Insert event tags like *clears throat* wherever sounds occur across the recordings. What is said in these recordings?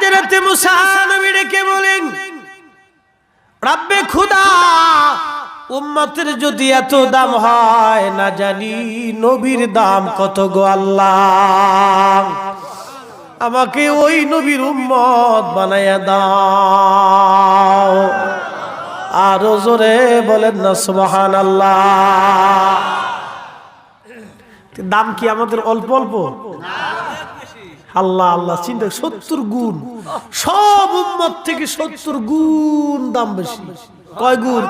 হাজরতে মুসা ডেকে বলেন, রাব্বে খুদা, উম্মতের যদি এত দাম হয়, না জানি নবীর দাম কত গো আল্লাহ। আমাকে ওই নবীর উম্মত বানাইয়া দাও। আরও জোরে বলেন না সুবহান আল্লাহ দাম কি আমাদের অল্প অল্প? আল্লাহ আল্লাহ, চিন্তা সত্তর গুণ। সব উম্মত থেকে সত্তর গুণ দাম বেশি। কয় গুণ?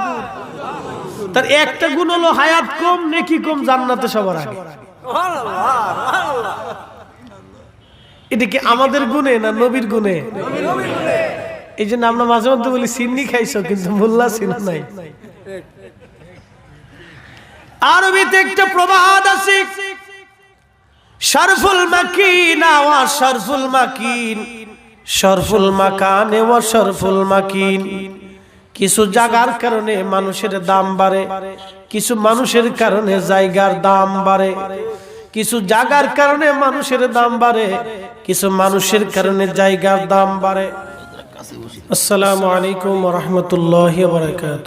তার একটা গুণ হলো হায়াত কম, নেকি কম, জান্নাতে সবার আগে। এটা কি আমাদের গুণে না নবীর গুণে? এই জন্য আমরা মাঝে মধ্যে বলি, সিন্নি খাইছো, কিন্তু মোল্লা নাই। আরবিতে একটা প্রবাদ আছে শরফুল মাকিন, ওয়া শরফুল মাকিন। শরফুল মাকান, ওয়া শরফুল মাকিন। কিছু জায়গার কারণে মানুষের দাম বাড়ে, কিছু মানুষের কারণে জায়গার দাম বাড়ে, কিছু জায়গার কারণে মানুষের দাম বাড়ে, কিছু মানুষের কারণে জায়গার দাম বাড়ে। আসসালামু আলাইকুম রহমতুল্লাহ বারকাত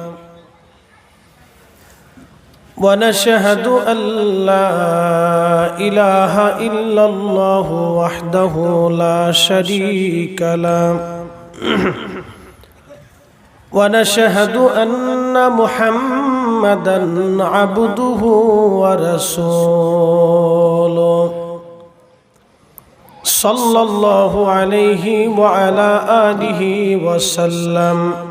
ونشهد أن لا إله إلا الله وحده لا شريك له. ونشهد أن محمدا عبده ورسوله. صلى الله عليه وعلى آله وسلم.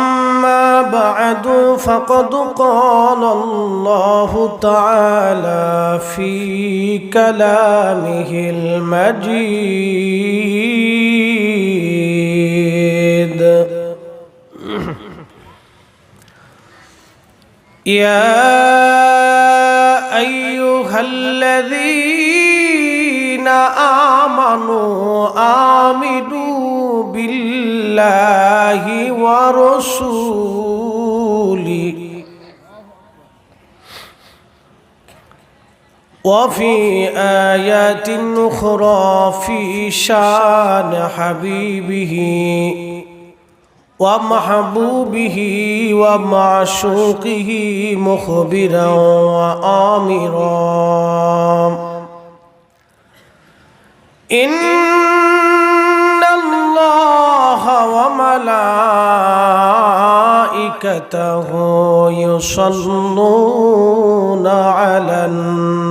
بعد فقد قال الله تعالى في كلامه المجيد. *clears throat* يا أيها الذين آمنوا آمنوا بالله ورسوله وفي آيات أخرى في شان حبيبه ومحبوبه ومعشوقه مخبرا وآمرا. إن الله وملائكته يصلون على النبي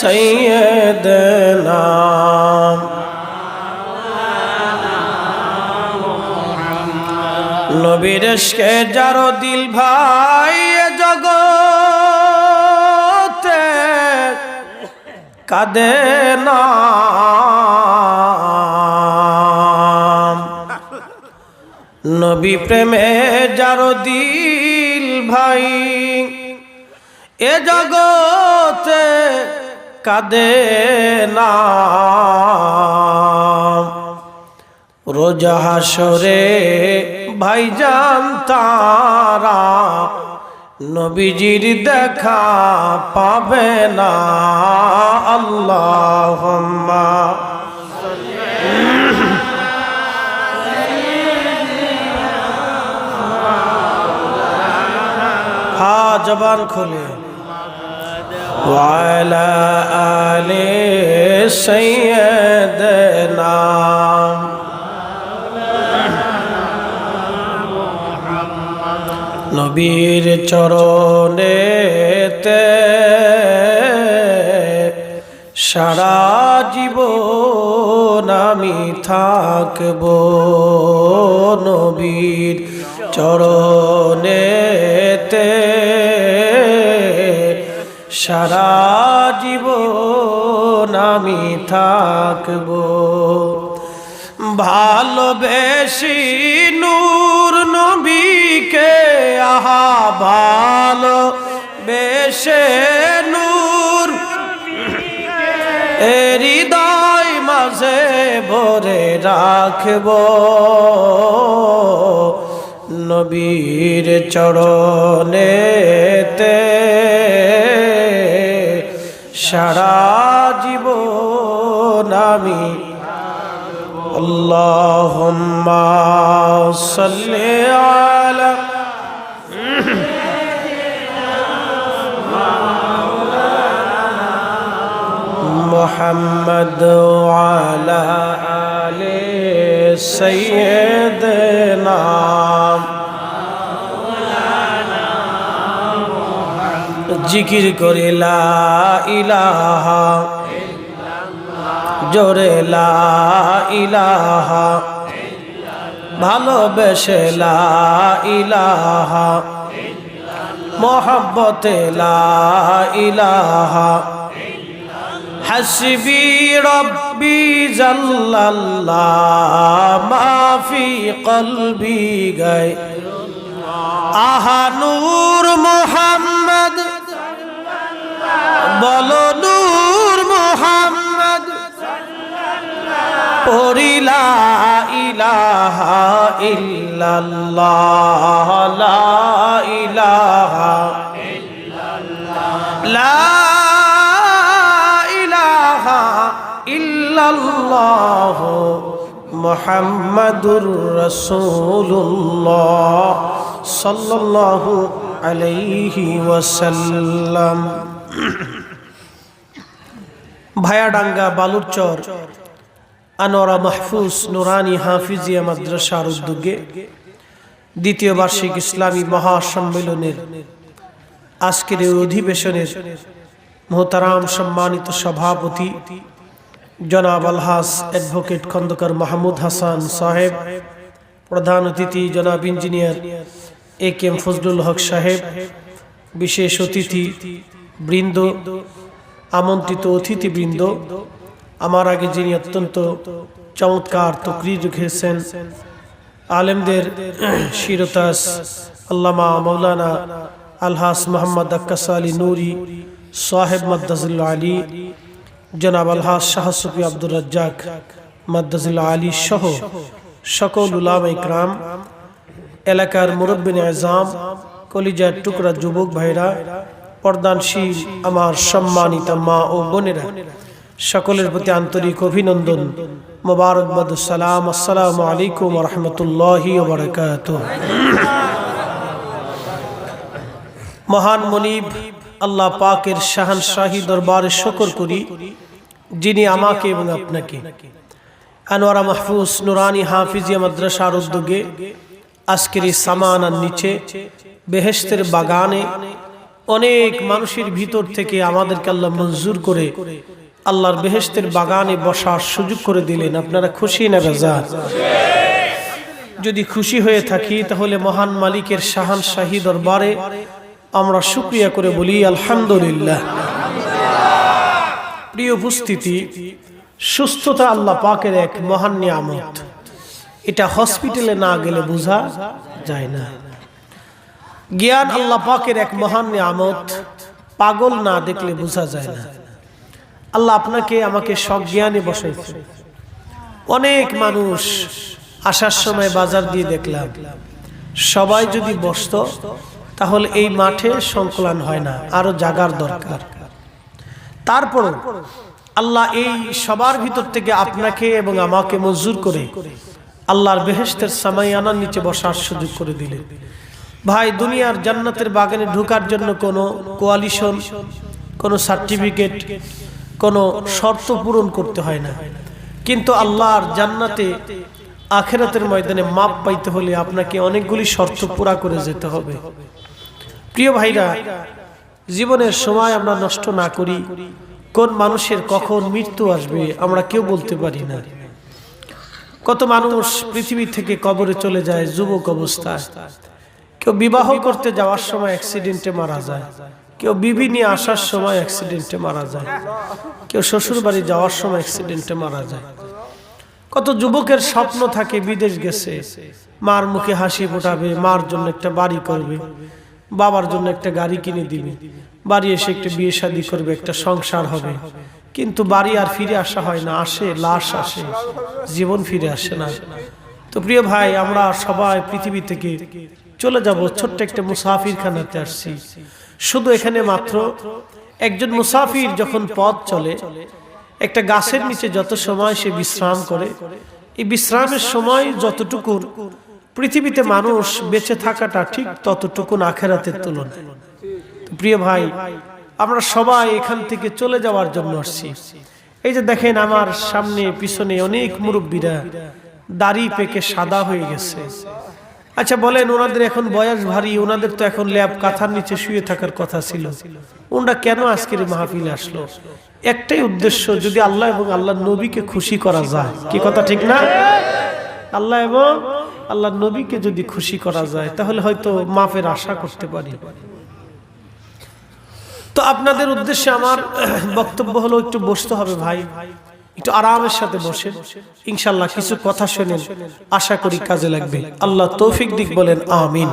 سيدنا নবীর এসকে যার দিল ভাই এ জগতে কাঁদে না নবী প্রেমে যার দিল ভাই এ জগতে কাঁদে না রোজ হাসরে ভাইজান তারা নবীজির দেখা পাবে না। আল্লাহ হা জবান খোলে। وعلى آل سيدنا নবীর চরণেতে সারা জীবন আমি থাকব নবীর চরণেতে সারা জীবন আমি থাকব। ভালোবেসি নূর নবীকে, আহা ভালো বেশে নূর হৃদয় মাঝে ভরে রাখব। নবীর চরণেতে সারা জীবন আমি اللهم صل على محمد وعلى آل سيدنا জিকির করে ইলাহা জোরে ইলাহা। ভালোবেসে ইলাহা। মোহাব্বতে ইলাহা। হাসবি রব্বি জাল্লাল্লাহ। মাফি কলবি গায়। আহা নূর মোহাম্মদ। বলো নূর মোহাম্মদ। পড়িলা ইলাহা ইল্লাল্লাহ, লা ইলাহা লা ইলাহা ইল্লাল্লাহ মুহাম্মাদুর রাসূলুল্লাহ সাল্লাল্লাহু আলাইহি ওয়াসাল্লাম। ভায়াডাঙ্গা, বালুরচর, আনোয়ারা মাহফুজ নুরানি হাফিজিয়া মাদ্রাসার উদ্যোগে দ্বিতীয় বার্ষিক ইসলামী মহাসম্মেলনের আজকের এই অধিবেশনের মোহতারাম সম্মানিত সভাপতি জনাব আলহাস অ্যাডভোকেট খন্দকার মাহমুদ হাসান সাহেব, প্রধান অতিথি জনাব engineer A K M Fazlul Haque সাহেব, বিশেষ অতিথি বৃন্দ, আমন্ত্রিত অতিথিবৃন্দ, আমার আগে যিনি অত্যন্ত চমৎকার তকরির রেখেছেন আলেমদের শিরতাস আল্লামা মৌলানা আলহাস মোহাম্মদ আক্কাস আলী নুরি, সাহেব মাদ্দাজুল্লা আলী, জনাব আলহাস শাহসুফি আব্দুর রাজ্জাক মাদ্দাজুল্লা আলী সহ সকল উলাম ইকরাম, এলাকার মুরব্বিন আজাম কলিজার টুকরা যুবক ভাইরা পর্দানশীল, আমার সম্মানিত মা ও বোনেরা, সকলের প্রতি আন্তরিক অভিনন্দন। মোবারকবাদ সালাম, আসসালামু আলাইকুম রহমতুল্লাহ বরকাত মহান মনিব, আল্লাহ পাকের শাহান শাহী দরবারে শকর করি, যিনি আমাকে এবং আপনাকে। আনোয়ারা মাহফুজ নুরানি হাফিজিয়া মাদ্রাসার উদ্যোগে আজকের এই সামানার নিচে বেহেস্তের বাগানে অনেক মানুষের ভিতর থেকে আমাদেরকে আল্লাহ মঞ্জুর করে আল্লাহর বেহেস্তের বাগানে বসার সুযোগ করে দিলেন। আপনারা খুশি না বেজার? যদি খুশি হয়ে থাকি, তাহলে মহান মালিকের শাহান শাহী দরবারে আমরা শুক্রিয়া করে বলি, আলহামদুলিল্লাহ। প্রিয় উপস্থিতি, সুস্থতা আল্লাহ পাকের এক মহান নিয়ামত। এটা হসপিটালে না গেলে বোঝা যায় না। জ্ঞান আল্লাহ পাকের এক মহান নিয়ামত। পাগল না দেখলে বোঝা যায় না। আল্লাহ আপনাকে, আমাকে সজ্ঞানে বসাইছে। অনেক মানুষ আসার সময় বাজার দিয়ে দেখলাম, সবাই যদি বসতো, তাহলে এই মাঠে সংকলন হয় না, আরও জাগার দরকার। তারপর আল্লাহ এই সবার ভিতর থেকে আপনাকে এবং আমাকে মজুর করে আল্লাহর বেহেস্তের সামাইয়ানার নিচে বসার সুযোগ করে দিলেন। ভাই, দুনিয়ার জান্নাতের বাগানে ঢোকার জন্য কোনো কোয়ালিশন কোনো সার্টিফিকেট কোনো শর্ত পূরণ করতে হয় না। কিন্তু আল্লাহর জান্নাতে আখেরাতের ময়দানে মাপ পাইতে হলে আপনাকে অনেকগুলি শর্ত পুরা করে যেতে হবে। প্রিয় ভাইরা, জীবনের সময় আমরা নষ্ট না করি, কোন মানুষের কখন মৃত্যু আসবে আমরা কেউ বলতে পারি না। কত মানুষ পৃথিবী থেকে কবরে চলে যায়, যুবক অবস্থায়। কেউ বিবাহ করতে যাওয়ার সময় অ্যাক্সিডেন্টে মারা যায়। কেউ বিবি নিয়ে আসার সময় অ্যাক্সিডেন্টে মারা যায়। কেউ শ্বশুর বাড়ি যাওয়ার সময় অ্যাক্সিডেন্টে মারা যায়। কত যুবকের স্বপ্ন থাকে বিদেশ গেছে। মার মুখে হাসি ফোটাবে মার জন্য একটা বাড়ি করবে বাবার জন্য একটা গাড়ি কিনে দিবে। বাড়ি এসে একটা বিয়ে শাদী করবে একটা সংসার হবে। কিন্তু বাড়ি আর ফিরে আসা হয় না আসে লাশ আসে। জীবন ফিরে আসে না। তো প্রিয় ভাই আমরা সবাই পৃথিবী থেকে চলে যাব, ছোট্ট একটা মুসাফির খানাতে আসছি। শুধু এখানে মাত্র একজন মুসাফির যখন পথ চলে, একটা গাছের নিচে যত সময় সে বিশ্রাম করে, এই বিশ্রামের সময় যতটুকু পৃথিবীতে মানুষ বেঁচে থাকাটা ঠিক ততটুকু আখেরাতের তুলনায়। প্রিয় ভাই, আমরা সবাই এখান থেকে চলে যাওয়ার জন্য আসছি। এই যে দেখেন আমার সামনে, পিছনে অনেক মুরব্বীরা দাড়ি পেকে সাদা হয়ে গেছে। আচ্ছা বলেন, ওনাদের এখন বয়স ভারী, ওনাদের তো এখন ল্যাব কাঁথার নিচে শুয়ে থাকার কথা ছিল। ওনারা কেন আজকের মাহফিলে আসলো? একটাই উদ্দেশ্য, যদি আল্লাহ এবং আল্লাহ নবীকে খুশি করা যায়। কি কথা ঠিক না? আল্লাহ এবং আল্লাহ নবীকে যদি খুশি করা যায়, তাহলে হয়তো মাফের আশা করতে পারি। তো আপনাদের উদ্দেশ্যে আমার বক্তব্য হলো, একটু বসতে হবে ভাই। একটু আরামের সাথে বসে। ইনশাল্লাহ কিছু কথা শোনেন। আশা করি কাজে লাগবে। আল্লাহ তৌফিক দিক বলেন, আমিন।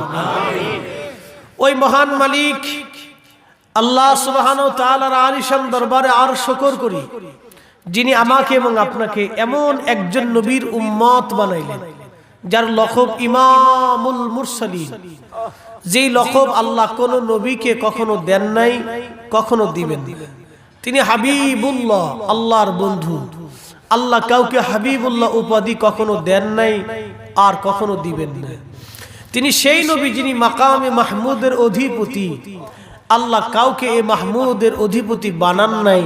ওই মহান মালিক, আল্লাহ সুবাহান তালার আলিশান দরবারে আর শকর করি। যিনি আমাকে এবং আপনাকে এমন একজন নবীর উম্মত বানাইলেন, যার লখব ইমামুল মুরসালিন। যেই লখব আল্লাহ কোন নবীকে কখনো দেন নাই, কখনো দিবেন তিনি হাবিবুল্লাহ, আল্লাহর বন্ধু। আল্লাহ কাউকে হাবিবুল্লাহ উপাধি কখনো দেন নাই আর কখনো দিবেন না। তিনি সেই নবী যিনি মাকামে মাহমুদের অধিপতি। আল্লাহ কাউকে এ মাহমুদের অধিপতি বানান নাই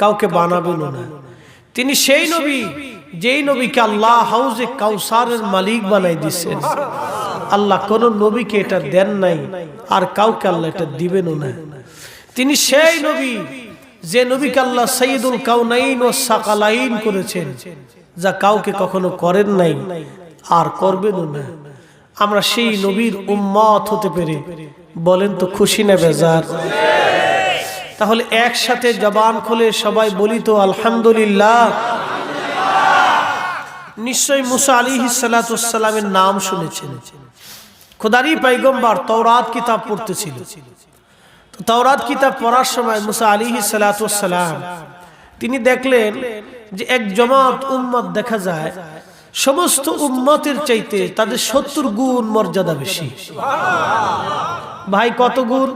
কাউকে বানাবেন না। তিনি সেই নবী যেই নবীকে আল্লাহ হাউজে কাউসারের মালিক বানাই দিচ্ছেন আল্লাহ কোন নবীকে এটা দেন নাই আর কাউকে আল্লাহ এটা দিবেনও না। তিনি সেই নবী যে নবীকে আল্লাহ সঈদুল কাউনাইন ও সাকালাইন করেছেন, যা কাউকে কখনো করেন নাই আর করবেনও না। আমরা সেই নবীর উম্মত হতে পেরে বলেন তো খুশি না বেজার? তাহলে একসাথে জবান খুলে সবাই বলি তো আলহামদুলিল্লাহ। নিশ্চয় মুসা আলী সালাতামের নাম শুনেছেন। খোদারি পাইগম্বার তৌরাত কিতাব পড়তেছিল। তৌরাত কিতাব পড়ার সময় মুসা আলী সালাতাম তিনি দেখলেন যে এক জমাত উম্মত দেখা যায়, সমস্ত উম্মতের চাইতে তাদের সত্তর গুণ মর্যাদা বেশি। ভাই, কত গুণ?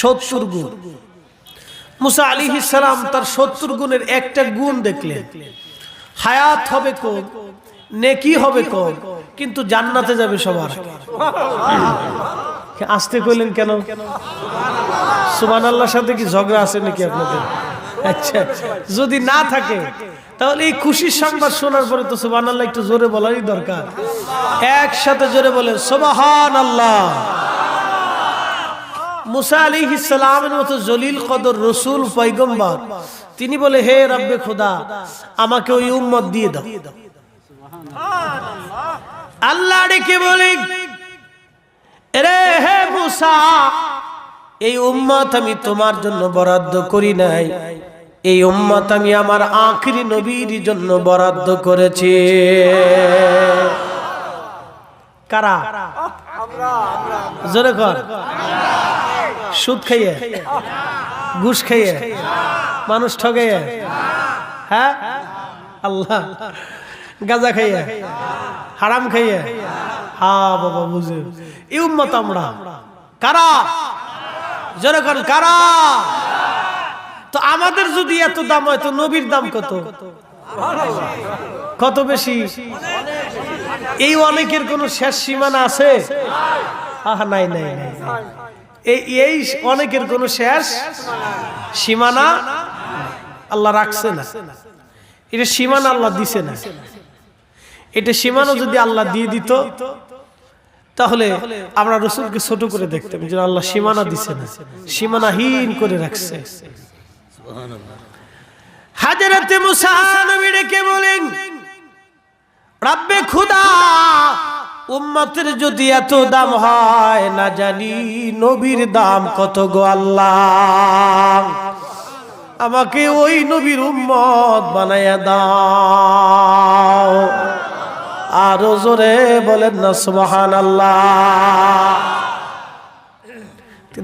সত্তর গুণ। মুসা আলী সালাম তার সত্তর গুণের একটা গুণ দেখলেন। হায়াত হবে কম, নেকি হবে কম, কিন্তু জান্নাতে যাবে সবার। আসতে কইলেন কেন? সুমান আল্লাহর সাথে কি ঝগড়া আছে নাকি আপনাদের? আচ্ছা যদি না থাকে, তাহলে এই খুশির সংবাদ শোনার পরে তো সুবান আল্লাহ একটু জোরে বলারই দরকার। একসাথে জোরে বলেন সোবাহান আল্লাহ মুসা আলী ইসলামের মতো জলিল কদর রসুল পৈগম্বর তিনি বলে, হে রব্বে খোদা, আমাকে ওই উম্মত দিয়ে দাও। আল্লাহ ডেকে বলে রে হে মুসা, এই উম্মত আমি তোমার জন্য বরাদ্দ করি নাই। এই উম্মত আমি আমার আখরি নবীর জন্য বরাদ্দ করেছি। কারা? জোরে কর। সুদ খাইয়ে, ঘুষ খাইয়ে, মানুষ ঠগাইয়ে হ্যাঁ? আল্লাহ, গাজা খাইয়া, হারাম খাইয়া। বাবা বুঝে কারা? যেরকম কারা? তো আমাদের যদি এত দাম হয়, তো নবীর দাম কত? কত বেশি? এই অনেকের কোন শেষ সীমানা আছে? আহা, নাই নাই নাই নাই। এই এই অনেকের কোন শেষ সীমানা আল্লাহ রাখছে না। এটা সীমানা আল্লাহ দিছে না। এটা সীমানা যদি আল্লাহ দিয়ে দিত তাহলে আমরা রসুলকে ছোট করে দেখতাম যে আল্লাহ সীমানা দিছে না সীমানাহীন করে রাখছে। হাজারাতে মুসা নবী ডেকে বলেন রাব্বে খুদা উম্মতের যদি এত দাম হয় না জানি নবীর দাম কত গো আল্লাহ। আমাকে ওই নবীর উম্মত বানাইয়া দাও। আরও জোরে বলেন না সুবহান আল্লাহ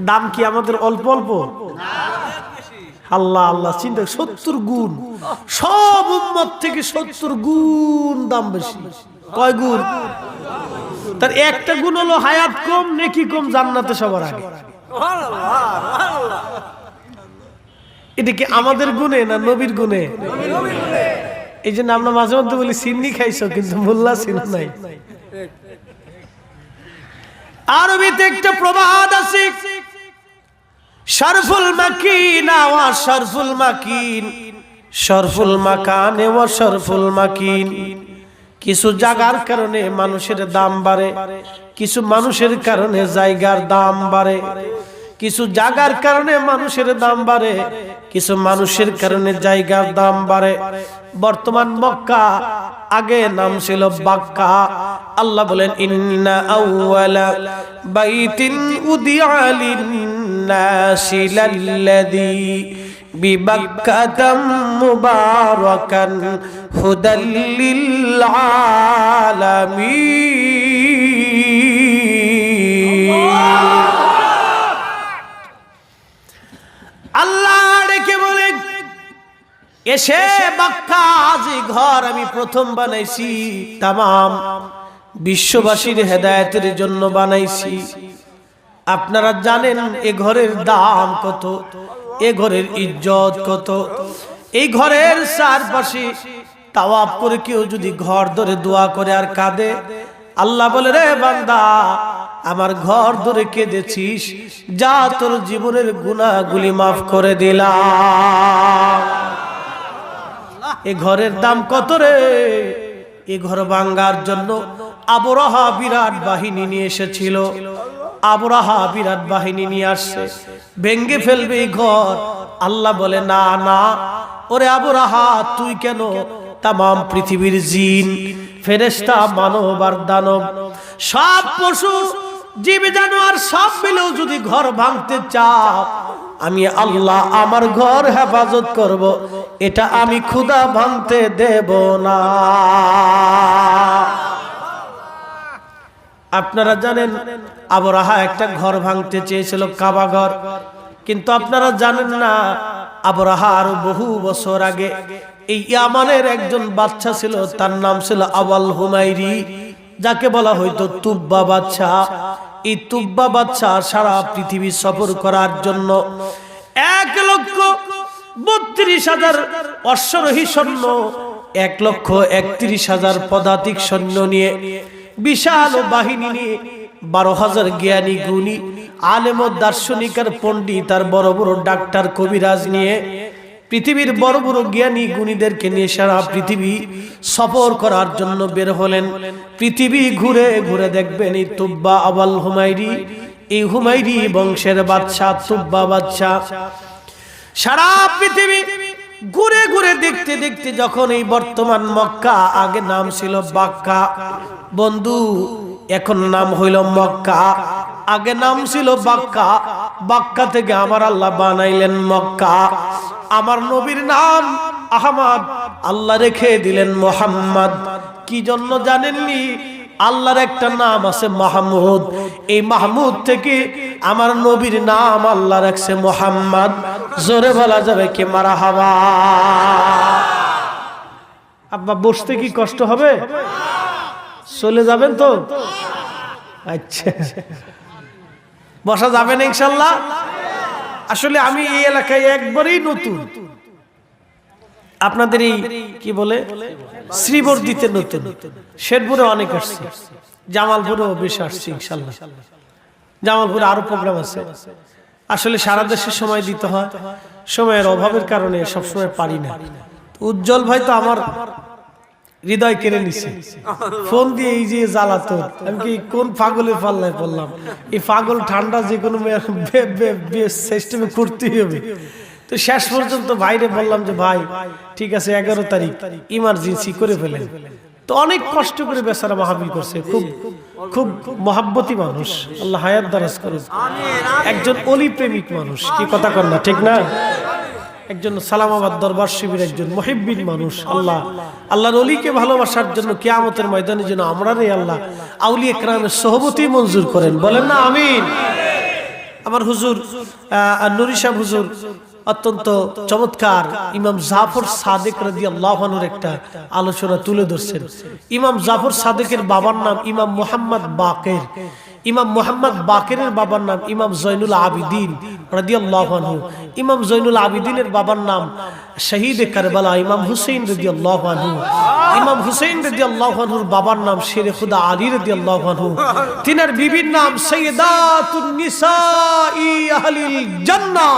দাম কি আমাদের অল্প অল্প? আল্লাহ আল্লাহ, চিন্তা সত্তর গুণ। সব উম্মত থেকে সত্তর গুণ দাম বেশি। কয় গুণ? তার একটা গুণ হলো হায়াত কম, নেকি কম, জান্নাতে সবার আগে। এটা কি আমাদের গুণে না নবীর গুণে? এই জন্য আমরা মাঝে মধ্যে বলি, সিন্নি খাইছো, কিন্তু মোল্লা সিন নাই। আরবিতে একটা প্রবাদ আছে, শরফুল মাকিন ওয়া শরফুল মাকিন, শরফুল মাকান ওয়া শরফুল মাকিন। কিছু জায়গার কারণে মানুষের দাম বাড়ে, কিছু মানুষের কারণে জায়গার দাম বাড়ে, কিছু জায়গার কারণে মানুষের দাম বাড়ে, কিছু মানুষের কারণে জায়গার দাম বাড়ে। বর্তমান মক্কা, আগে নাম ছিল বাক্কা। আল্লাহ বলেন, ইন্না আউওয়ালা বাইতিন উদিয়া লিন-নাসি লাল্লাযী বিবাক্কাতা মুবারাকান হুদাল লিল-আলামিন। আল্লাহ ডেকে বলে এসে বাক্কা যে ঘর আমি প্রথম বানাইছি। তামাম বিশ্ববাসীর হেদায়েতের জন্য বানাইছি। আপনারা জানেন এ ঘরের দাম কত এ ঘরের ইজ্জত কত। এই ঘরের চারপাশে তাওয়াব করে কেউ যদি ঘর ধরে দোয়া করে আর কাঁদে আল্লাহ বলে রে বান্দা আমার ঘর ধরে কেঁদেছিস যা তোর জীবনের গুণাগুলি মাফ করে দিলাম। এ ঘরের দাম কত রে? এ ঘর ভাঙ্গার জন্য আবরাহা বিরাট বাহিনী নিয়ে এসেছিল। আবরাহা বিরাট বাহিনী নিয়ে আসছে। ভেঙ্গে ফেলবে এই ঘর। আল্লাহ বলে, না না। ওরে আবরাহা তুই কেন? তাম পৃথিবীর জিন ফেরেস্তা মানব আর দানব, সব পশু, জীব, জানোয়ার, সব মিলেও যদি ঘর ভাঙতে চাও আমি আল্লাহ আমার ঘর হেফাজত করব, এটা আমি ক্ষুদা ভাঙতে দেব না। আপনারা জানেন আবরাহা একটা ঘর ভাঙতে চেয়েছিল কাবা ঘর। কিন্তু আপনারা জানেন না আবরাহা আরও বহু বছর আগে এই ইয়ামানের একজন বাচ্চা ছিল, তার নাম ছিল আওয়াল হুমাইরি যাকে বলা হয়তো তুব্বা বাচ্চা। এই তুব্বা বাচ্চা সারা পৃথিবী সফর করার জন্য এক লক্ষ বত্রিশ হাজার অশ্বরোহী সৈন্য, এক লক্ষ একত্রিশ হাজার পদাতিক সৈন্য নিয়ে বিশাল বাহিনী নিয়ে বারো হাজার জ্ঞানী গুণী, আলেম দার্শনিক আর পণ্ডিত আর বড় বড় ডাক্তার কবিরাজ নিয়ে পৃথিবীর বড় বড় জ্ঞানী গুণীদেরকে নিয়ে সারা পৃথিবী সফর করার জন্য বের হলেন। পৃথিবী ঘুরে ঘুরে দেখবেন এই তুব্বা আবাল হুমাইরি এই হুমাইরি বংশের বাদশা তুব্বা বাদশা সারা পৃথিবী ঘুরে ঘুরে দেখতে দেখতে যখন এই বর্তমান মক্কা, আগে নাম ছিল বাক্কা। বন্ধু, এখন নাম হইল মক্কা। আগে নাম ছিল বাক্কা। বাক্কা থেকে আমার আল্লাহ বানাইলেন মক্কা। আমার নবীর নাম আহমদ। আল্লাহ রেখে দিলেন মোহাম্মদ। কি জন্য জানেননি? আল্লাহর একটা নাম আছে মাহমুদ। এই মাহমুদ থেকে আমার নবীর নাম আল্লাহ রাখছে মোহাম্মদ। জোরে বলা যাবে কি মারা হাবা? আব্বা, বসতে কি কষ্ট হবে? চলে যাবেন তো? আচ্ছা। বসা যাবে না ইনশাল্লাহ। আসলে আমি এই এলাকায় একবারেই নতুন। আপনাদের এই, কি বলে? শ্রীবর্দিতে নতুন। শেরপুরে অনেক আসছে। জামালপুরেও বেশ আসছে ইনশাল্লাহ। জামালপুরে আরও প্রোগ্রাম আছে। আসলে সারা দেশে সময় দিতে হয়। সময়ের অভাবের কারণে সবসময় পারি না। উজ্জ্বল ভাই তো আমার হৃদয় কেড়ে নিছে। ফোন দিয়ে এই যে জ্বালাতো আমি কি কোন পাগলের পাল্লায় পড়লাম? এই পাগল ঠান্ডা যে কোনো সিস্টেমে করতেই হবে। তো শেষ পর্যন্ত ভাইরে বললাম যে ভাই ঠিক আছে এগারো তারিখ ইমার্জেন্সি করে ফেলেন। তো অনেক কষ্ট করে বেচারা মাহাবিল করছে। খুব খুব মহাব্বতী মানুষ। আল্লাহ হায়াত দারাজ করুন একজন অলি প্রেমিক মানুষ। কি কথা কর না ঠিক না? একজন সালামাবাদ দরবার শিবির একজন মহিব্বিন মানুষ আল্লাহ। আল্লাহর অলিকে ভালোবাসার জন্য কেয়ামতের ময়দানে যেন আমরা রে আল্লাহ আউলি একরামের সহবতী মঞ্জুর করেন। বলেন না আমিন। আমার হুজুর আহ, নুরি হুজুর অত্যন্ত চমৎকার ইমাম জাফর সাদেক রাদি আল্লাহনুর একটা আলোচনা তুলে ধরছেন। ইমাম জাফর সাদেকের বাবার নাম ইমাম মোহাম্মদ বাকের। ইমাম মোহাম্মদ বাকেরের বাবার নাম ইমাম জৈনুল আবিদিন রাদি আল্লাহনু ইমাম জৈনুল আবিদিনের বাবার নাম শহীদ কারবালা ইমাম হুসেন রদি আল্লাহনু ইমাম হুসেন রদি আল্লাহনুর বাবার নাম শেরে খুদা আলী রদি আল্লাহনু তিনার বিবির নাম সৈয়দাতুন নিসাই আহলিল জান্নাহ।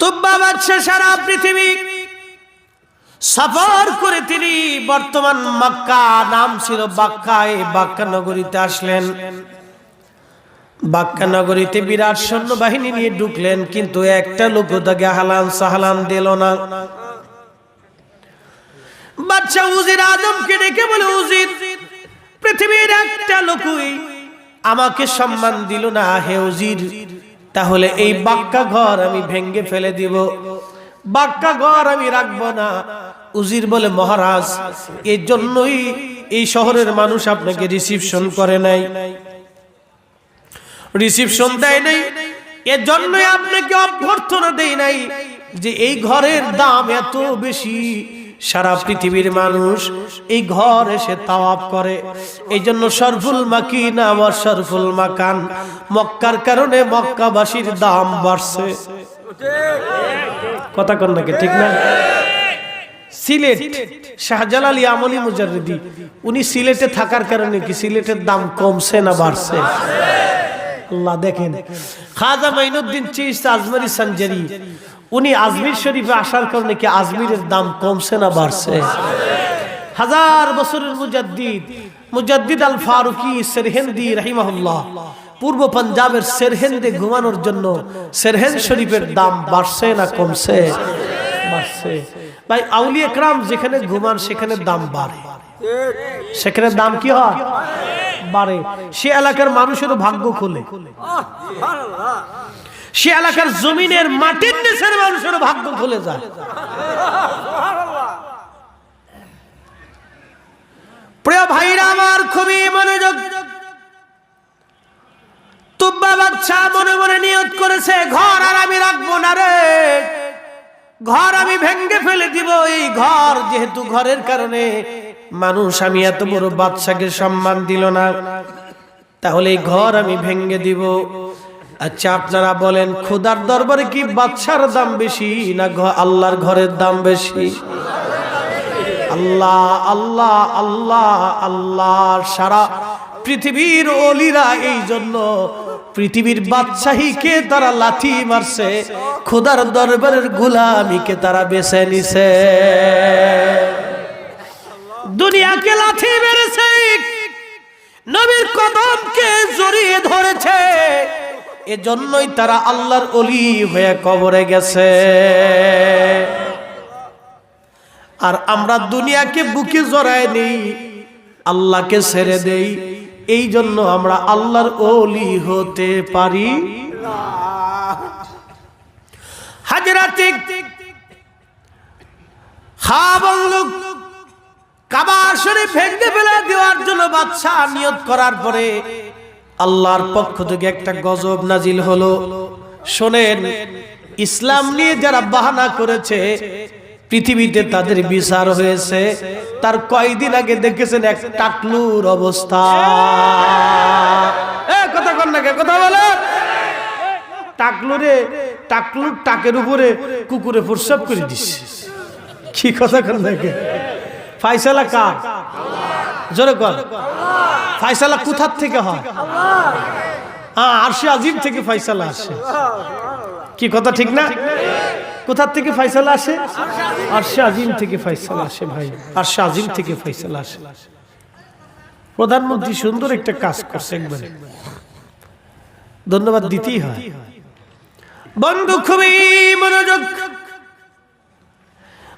তুব্বা সারা পৃথিবী সফর করে তিনি বর্তমান মক্কা, নাম ছিল বাক্কা। এই বাক্কা নগরীতে আসলেন। বাক্কা নগরীতে বিরাট সৈন্য বাহিনী নিয়ে ঢুকলেন, কিন্তু একটা লোক তাকে হালান সাহালান দিল না। বাচ্চা উজির আদমকে ডেকে বলে, উজির, পৃথিবীর একটা লোকই আমাকে সম্মান দিল না, হে উজির। তাহলে এই বাক্কা ঘর আমি ভেঙ্গে ফেলে দিব। বাক্কা ঘর আমি রাখব না। উজির বলে, মহারাজ এর জন্যই এই শহরের মানুষ আপনাকে রিসিপশন করে নাই। রিসিপশন দেয় নাই। এর জন্যই আপনাকে অভ্যর্থনা দেয় নাই যে এই ঘরের দাম এত বেশি। সারা পৃথিবীর মানুষ এই ঘর এসে তাওয়াব করে। এই জন্য সরফুল মাকিন, আমার সরফুল মাকান। মক্কার কারণে মক্কাবাসীর দাম বাড়ছে। কথা কন নাকি, ঠিক না? সিলেট, শাহজালাল আমলি মুজাররিদি উনি সিলেটে থাকার কারণে কি সিলেটের দাম কমছে না বাড়ছে? আল্লাহ দেখেন। খাজা মাইনুদ্দিন চিস্ত আজমারি সঞ্জারি উনি আজমির শরীফে আসার কারণে কি আজমিরের দাম কমছে না বাড়ছে? হাজার বছরের মুজাদ্দিদ মুজাদ্দিদ আল ফারুকি সেরহেন্দি রাহিমাহুল্লাহ। পূর্ব পাঞ্জাবের সেরহেন্দে ঘুমানোর জন্য সেরহেন শরীফের দাম বাড়ছে না কমছে? বাড়ছে। ভাই আউলি একরাম যেখানে ঘুমান সেখানে দাম বাড়ে। সেখানে দাম কি হয়? বাড়ে। সে এলাকার মানুষেরও ভাগ্য খুলে। সে এলাকার জমিনের মাটির দেশের মানুষের ভাগ্য খুলে যায়। প্রিয় ভাইরা, আমার খুবই মনোযোগ। তুব্বা বাচ্চা মনে মনে নিয়ত করেছে, ঘর আর আমি রাখব না রে। ঘর আমি ভেঙ্গে ফেলে দিব। এই ঘর যেহেতু ঘরের কারণে মানুষ, আমি এত বড় বাদশাকে সম্মান দিল না। তাহলে ঘর আমি ভেঙ্গে দিব। আচ্ছা আপনারা বলেন, খোদার দরবারে কি বাদশার দাম বেশি না আল্লাহর ঘরের দাম বেশি? আল্লাহ আল্লাহ আল্লাহ আল্লাহ, সারা পৃথিবীর অলিরা এই জন্য পৃথিবীর বাদশাহীকে তারা লাথি মারছে? খোদার দরবারের গোলামিকে তারা বেছে নিছে? দুনিয়াকে লাথি মেরেছে। নবীর কদমকে জড়িয়ে ধরেছে। এজন্যই তারা আল্লাহর অলি হয়ে কবরে গেছে। আর আমরা দুনিয়াকে বুকে জড়ায় নেই, আল্লাহকে ছেড়ে দেই। এই জন্য আমরা আল্লাহর অলি হতে পারি হাজরাতে খাবাংলুক কাবা ফেলে দেওয়ার জন্য করার পরে আল্লাহর পক্ষ থেকে একটা গজব নাজিল হলো শোনেন, ইসলাম নিয়ে যারা বাহানা করেছে, পৃথিবীতে তাদের বিচার হয়েছে তার কয়দিন আগে দেখেছেন এক টাকলুর অবস্থা কথা কর না? কথা বলে টাকলুরে টাকলুর টাকের উপরে কুকুরে প্রস্রাব করে দিচ্ছে কি কথা কর না কে? ফাইসালা কার? জোরে কর। ফাইসালা কোথার থেকে হয়? হ্যাঁ আরশে আজিম থেকে ফাইসালা আসে। কি কথা ঠিক না? কোথার থেকে ফাইসালা আসে? আরশে আজিম থেকে ফাইসালা আসে ভাই। আরশে আজিম থেকে ফাইসালা আসে। প্রধানমন্ত্রী সুন্দর একটা কাজ করছে একবারে। ধন্যবাদ দিতেই হয়। বন্ধু খুবই মনোযোগ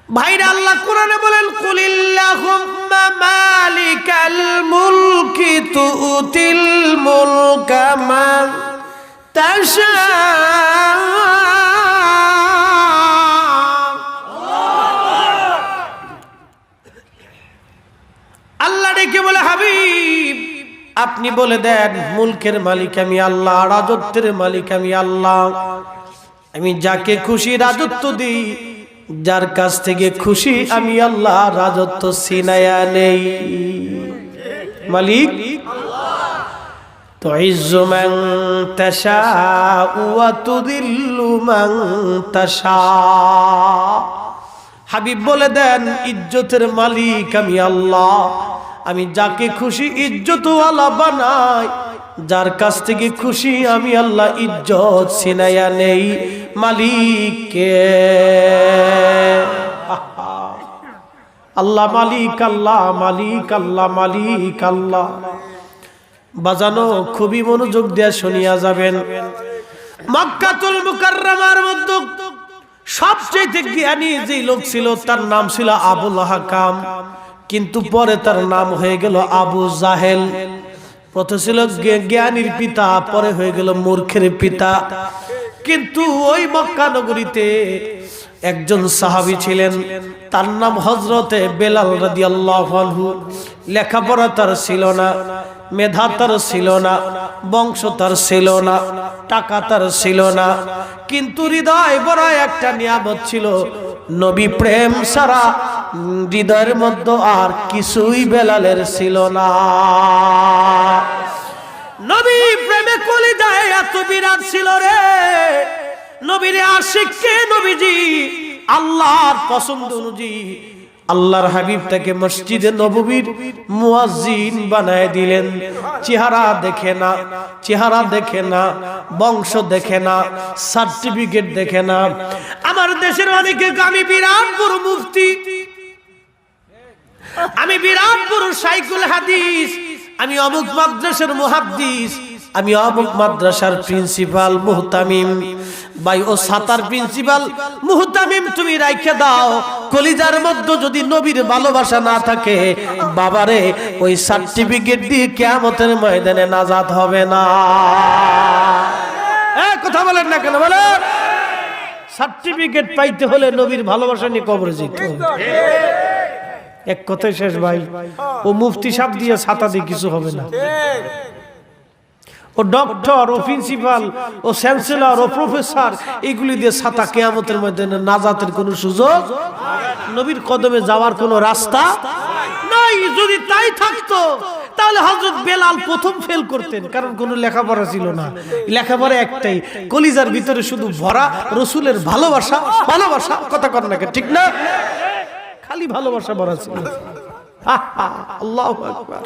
ভাইরা আল্লাহ কোরআনে বলেন কুলিল্লাহুম্মা মালিকাল মুলকি তুতিল মুলকা মান তাশা আল্লাহ ডেকে বলে, হাবিব, আপনি বলে দেন, মুলকের মালিক আমি আল্লাহ, রাজত্বের মালিক আমি আল্লাহ। আমি যাকে খুশি রাজত্ব দিই যার কাছ থেকে খুশি আমি আল্লাহ রাজত্ব সিনায়া নেই। মালিক? হাবিব বলে দেন, ইজ্জতের মালিক আমি আল্লাহ। আমি যাকে খুশি ইজ্জতওয়ালা বানাই যার কাছ থেকে খুশি আমি আল্লাহ ইজ্জত সিনাইয়া নেই মালিককে। আল্লাহ মালিক আল্লাহ মালিক আল্লাহ মালিক, আল্লাহ। বাজানো খুবই মনোযোগ দেয়া শুনিয়া যাবেন। মক্কাতুল মুকাররমার মধ্যে সবচেয়ে জ্ঞানী যে লোক ছিল, তার নাম ছিল আবুল হাকাম। কিন্তু পরে তার নাম হয়ে গেল আবু জাহেল। প্রথম ছিল জ্ঞানীর পিতা, পরে হয়ে গেল মূর্খের পিতা। কিন্তু ওই মক্কা নগরীতে একজন সাহাবী ছিলেন, তার নাম হজরতে বেলাল রাদিয়াল্লাহু আনহু। লেখাপড়া তার ছিল না, মেধা তার ছিল না, বংশ তার ছিল না, টাকা তার ছিল না। কিন্তু হৃদয় বড় একটা নিয়ামত ছিল নবী প্রেম সারা হৃদয়ের মধ্যে আর কিছুই বেলালের ছিল না। নবী প্রেমে কলিজায় এত বিরাট ছিল রে। নবীরে আশিক কে নবীজি আল্লাহর পছন্দ অনুযায়ী আল্লাহর হাবিব তাকে মসজিদে নববীর মুয়াজ্জিন বানায় দিলেন। চেহারা দেখে না, চেহারা দেখে না, বংশ দেখে না, সার্টিফিকেট দেখে না। আমার দেশের অনেকে আমি বিরাট বড় মুফতি। আমি বিরাট বড় সাইকুল হাদিস। আমি অমুক মাদ্রাসার মুহাদ্দিস। আমি অমুক মাদ্রাসার প্রিন্সিপাল মুহতামিম। ভাই, ও সাতার প্রিন্সিপাল মুহতামিম, তুমি রাইখে দাও। কলিজার মধ্যে যদি নবীর ভালোবাসা না থাকে, বাবারে, ওই সার্টিফিকেট দিয়ে কেয়ামতের ময়দানে নাজাত হবে না। কথা বলেন না কেন, বলেন। সার্টিফিকেট পাইতে হলে নবীর ভালোবাসা নিয়ে কবরে যেতে এক কথাই শেষ ভাই, ও মুফতি সাপ দিয়ে ছাতা দিয়ে কিছু হবে না। ও ডক্টর ও প্রিন্সিপাল ও চ্যান্সেলর ও প্রফেসর এগুলি দিয়ে ছাতা কেয়ামতের মধ্যে নাজাতের কোনো সুযোগ নবীর কদমে যাওয়ার কোনো রাস্তা নাই। যদি তাই থাকতো, তাহলে হজরত বেলাল প্রথম ফেল করতেন, কারণ কোনো লেখাপড়া ছিল না। লেখাপড়া একটাই, কলিজার ভিতরে শুধু ভরা, রসুলের ভালোবাসা ভালোবাসা, কথা কর না ঠিক না? খালি ভালোবাসা ভরা ছিল। আল্লাহ আকবার।